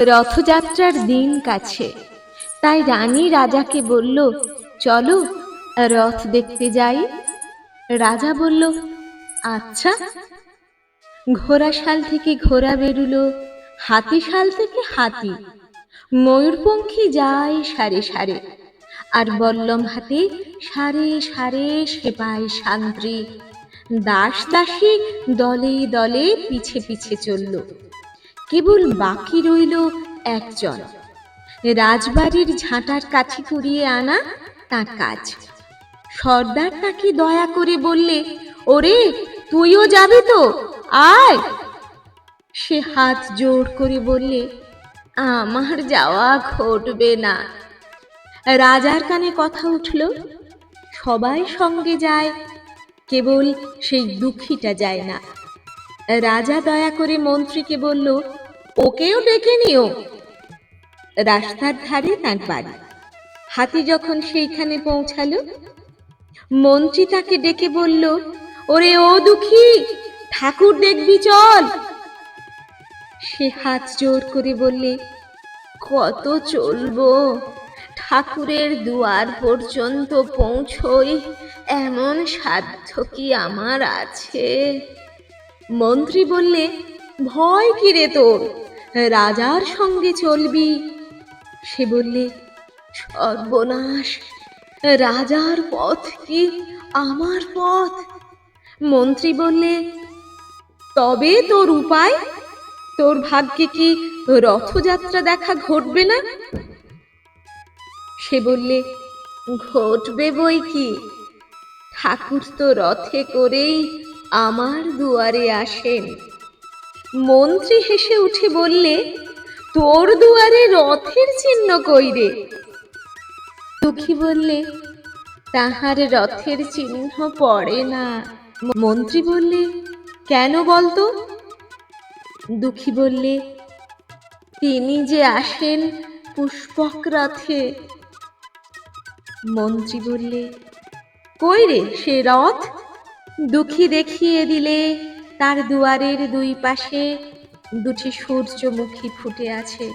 রথযাত্রার দিন কাছে। তাই রানী রাজাকে বলল, চলো, রথ দেখতে যাই। রাজা বলল আচ্ছা। ঘোড়াশাল থেকে ঘোড়া বেরুলো, হাতিশাল থেকে হাতি। ময়ূরপঙ্খী যায় সারে সারে, আর বল্লম হাতে সারে সারে সেপাই শান্ত্রী দাস দাসী দলে দলে পিছে পিছে চলল। কেবল বাকি রইল একজন। রাজবাড়ির ঝাঁটার কাঠি কুড়িয়ে আনা তার কাজ। সর্দার তাকে দয়া করে বললে, ওরে, তুইও যাবি তো? আয়! সে হাত জোর করে বললে, আমার যাওয়া ঘটবে না। রাজার কানে কথা উঠল, সবাই সঙ্গে যায়, কেবল সেই দুঃখীটা যায় না। রাজা দয়া করে মন্ত্রীকে বলল, ওকেও ডেকে নিও। রাস্তার ধারে তার বাড়ি। হাতি যখন সেইখানে পৌঁছালো, মন্ত্রী তাকে ডেকে বলল, ওরে ও দুঃখী, ঠাকুর দেখবি চল। সে হাত জোর করে বললে, কত চলবো, ঠাকুরের দুয়ার পর্যন্ত পৌঁছই, এমন সাধ্য কি আমার আছে? মন্ত্রী বললে, ভয় কিরে তোর? রাজার সঙ্গে চলবি? সে বললে, সর্বনাশ! রাজার পথ কি আমার পথ? মন্ত্রী বললে, তবে তোর উপায়? তোর ভাগ্যে কি রথযাত্রা দেখা ঘটবে না? সে বললে, ঘটবে বই কি? ঠাকুর তো রথে করেই আমার দুয়ারে আসেন। মন্ত্রী হেসে উঠে বললে, তোর দুয়ারে রথের চিহ্ন কইরে দুঃখী বললে, তাহার রথের চিহ্ন পড়ে না। মন্ত্রী বললে, কেন বলতো? দুঃখী বললে, তিনি যে আসেন পুষ্পক রথে। মন্ত্রী বললে, কই রে সে রথ? দুঃখী দেখিয়ে দিলে তার দুয়ারের দুই পাশে দুটি সূর্যমুখী ফুটে আছে।